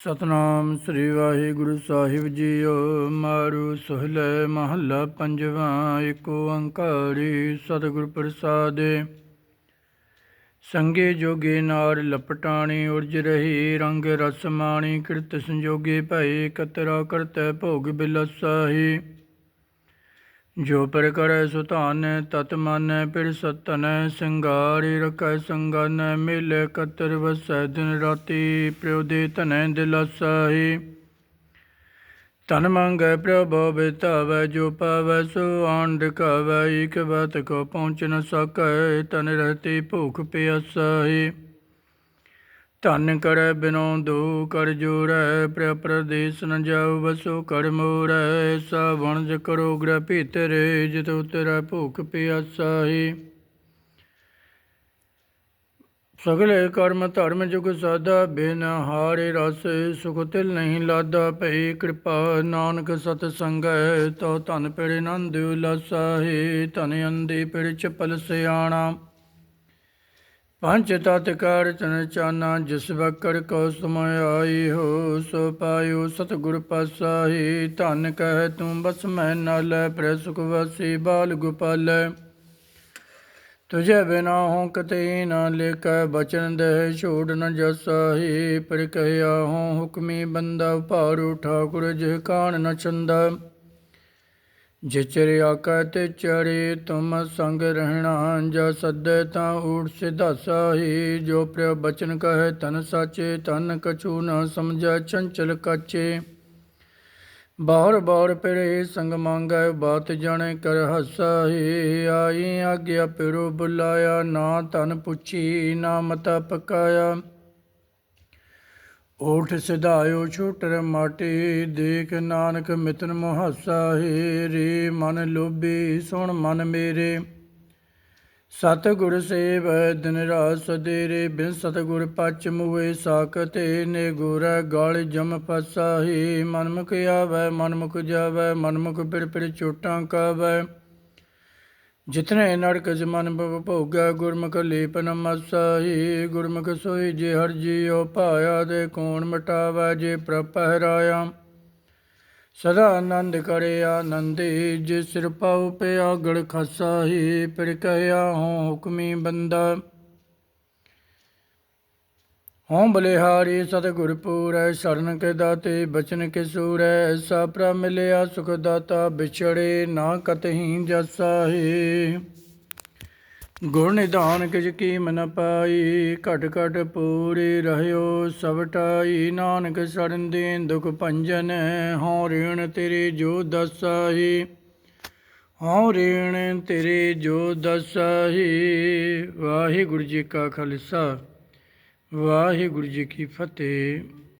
ਸਤਨਾਮ ਸ੍ਰੀ ਵਾਹਿਗੁਰੂ ਸਾਹਿਬ ਜੀਓ, ਮਾਰੂ ਸੋਹਲੇ ਮਹੱਲਾ ਪੰਜਵਾਂ ਏਕ ਓੰਕਾਰੀ ਸਤਿਗੁਰ ਪ੍ਰਸਾਦਿ। ਸੰਗੇ ਜੋਗੇ ਨਾਰ ਲਪਟਾਣੀ ਉਰਜ ਰਹੀ, ਰੰਗ ਰਸ ਮਾਣੀ ਕਿਰਤ ਸੰਜੋਗੇ ਭਈ, ਕਤਰਾ ਕਰਤੈ ਭੋਗ ਬਿਲਸਾਹੀ। ਜੋ ਪਰ ਕਰੈ ਸੁਧਾਨ ਤਤ ਮਾਨੈ, ਫਿਰ ਸਤਨੈ, ਸਿੰਗਾਰੀ ਰਖੈ, ਸੰਗਨ, ਮਿਲੇ ਕਤਰ ਵਸੈ, ਦਿਨ ਰਾਤੀ ਪ੍ਰਯੋ ਦੇ ਧਨੈ ਦਿਲਾਸਾਹੀ ਤਨ ਮੰਗੈ ਪ੍ਰਭੋ ਬਿਤਾਵੈ, ਜੋ ਪਾਵੈ ਸੋ ਆਂਡ ਕਾਵੈ, ਇਕ ਬਾਤ ਕੋ ਪਹੁੰਚ ਨ ਸਕੈ ਤਨ ਰਹਤੀ ਭੂਖ ਪਿਆਸਾਹੀ। ਧਨ ਕਰੈ, ਬਿਨੋ ਦੋ ਕਰ ਜੋੜੈ ਪ੍ਰ ਪ੍ਰਦੇਸ ਨ ਜਾਉ ਵਸੋ ਕਰ ਮੋਰੈ ਸਾ ਵਣਜ ਕਰੋ, ਗ੍ਰਹਿ ਭੀਤਰੇ, ਜਿਤ ਉਤਰੈ, ਭੂਖ ਪਿਆਸਾਹੀ ਸਗਲੇ ਕਰਮ ਧਰਮ ਜੁਗ ਸਾਦਾ ਬਿਨ ਹਾਰੇ ਰਸ ਸੁਖ ਤਿਲ ਨਹੀਂ ਲਾਦਾ, ਭਈ ਕਿਰਪਾ ਨਾਨਕ ਸਤ ਸੰਗੈ ਤੋ ਧਨ ਪਿੜ ਨੰਦ ਉਲਾਸਾਹੀ, ਧਨ ਅੰਦੀ ਪਿੜ ਚਪਲ ਸਿਆਣਾ। ਪੰਜ ਤਤ ਕਰ ਚਨ ਚਾਨਾ, ਜਿਸ ਵਕਰ ਕੋ ਸਮੈ ਆਈ ਹੋ, ਸੋ ਪਾਇਓ ਸਤਿਗੁਰ ਪਾਸਾਹੀ। ਧਨ ਕਹਿ ਤੂੰ ਬਸ ਮੈਂ ਨਾਲੇ ਪ੍ਰੈ ਵਸੀ ਬਾਲ ਗੋਪਾਲ। ਤੁਝੇ ਬਿਨਾ ਹਉ ਕਤੇ ਨਾ ਲੇਕੈ ਬਚਨ ਦੇ ਛੋੜ ਨ ਜਸਾਹੀ। ਪਰ ਕਹਿਆ ਹਉ ਹੁਕਮੀ ਬੰਦਾ, ਭਾਰੂ ਠਾਕੁਰ ਜਿਹ ਕਾਣ ਨ ਚੰਦਾ ਜਿਚਰ ਆਕੈ ਤੇ ਚਰੇ, ਤੁਮ ਸੰਗ ਰਹਿਣਾ ਜਾ ਸੱਦੇ ਤਾਂ ਊੜ ਸਿਧਾਸਾਹੀ ਜੋ ਪ੍ਰਿਯ ਬਚਨ ਕਹੈ ਤਨ ਸਾਚੇ ਤਨ ਕਛੂ ਨ ਸਮਝੈ, ਚੰਚਲ ਕਾਚੇ। ਬਾਹਰ ਬਾਹਰ ਪਿਰੇ ਸੰਗ ਮੰਗੈ, ਬਾਤ ਜਾਣੇ ਕਰ ਹਸਾਹੀ। ਆਈ ਆਗਿਆ ਪਿਰੋ ਬੁਲਾਇਆ, ਨਾ ਤਨ ਪੁੱਛੀ, ਨਾ ਮਤਾ ਪਕਾਇਆ। ਓਠ ਸਿਧਾਇਓ ਛੋਟਰ ਮਾਟੀ, ਦੇਖ ਨਾਨਕ ਮਿਤਨ ਮੁਹਾਸਾਹੀ ਰੇ ਮਨ ਲੋਭੀ ਸੁਣ ਮਨ ਮੇਰੇ। ਸਤ ਗੁਰ ਸੇਵ, ਦਿਨ ਰਾਤ ਸਦੇਰੇ, ਬਿਨ ਸਤ ਗੁਰ ਪਚ ਮੁਏ ਸਾਕਤੇ ਨੇ ਗੁਰ ਗਾਲ ਜਮ ਫਸਾਹੀ ਮਨ ਮੁਖ ਆਵੈ, ਮਨ ਮੁਖ ਜਾਵੈ, ਮਨ ਮੁਖ ਪਿਰ ਪਿਰ ਚੋਟਾਂ ਕਾਵੈ। ਜਿਤਨੇ ਨਰਕ ਜਮਨ ਭਵ ਭੋਗੈ ਗੁਰਮੁਖ ਲੇਪਨ ਮਸਾਹੀ ਗੁਰਮੁਖ ਸੋਈ ਜੇ ਹਰ ਜੀਉ ਪਾਇਆ ਦੇ ਕੋਣ ਮਟਾਵੈ ਜੇ ਪ੍ਰਪਹਿਰਾਇਆ। ਸਦਾ ਆਨੰਦ ਕਰੇ ਆਨੰਦੀ, ਜੇ ਸਿਰ ਪਾਉ ਪਿਆ ਗੜ ਖਸਾਹੀ, ਫਿਰ ਕਹਿਆ ਹਉ ਹੁਕਮੀ ਬੰਦਾ। ਹਉ ਬਲਿਹਾਰੀ ਸਤਿਗੁਰ ਪੂਰੈ ਸ਼ਰਨ ਕੇ ਦਾਤੇ, ਬਚਨ ਕੇ ਸੂਰੈ, ਐਸਾ ਪ੍ਰ ਮਿਲਿਆ, ਸੁਖ ਦਾਤਾ ਵਿਛੜੇ ਨਾ ਕਤਹੀ ਜਸਾਹੀ ਗੁਰ ਨਿਧਾਨ ਕਿਜ ਕੀਮ ਨ ਪਾਈ, ਘਟ ਘਟ ਪੂਰੀ ਰਹਿਓ ਸਬਟਾਈ ਨਾਨਕ ਸਰਨ ਦੇਨ ਦੁਖ ਭੰਜਨ, ਹਉ ਰੇਣ ਤੇਰੇ ਜੋ ਦਸਾਹੀ ਹਉ ਰੇਣ ਤੇਰੇ ਜੋ ਦਸਾਹੀ ਵਾਹਿਗੁਰੂ ਜੀ ਕਾ ਖਾਲਸਾ। ਵਾਹਿਗੁਰੂ ਜੀ ਕੀ ਫਤਿਹ।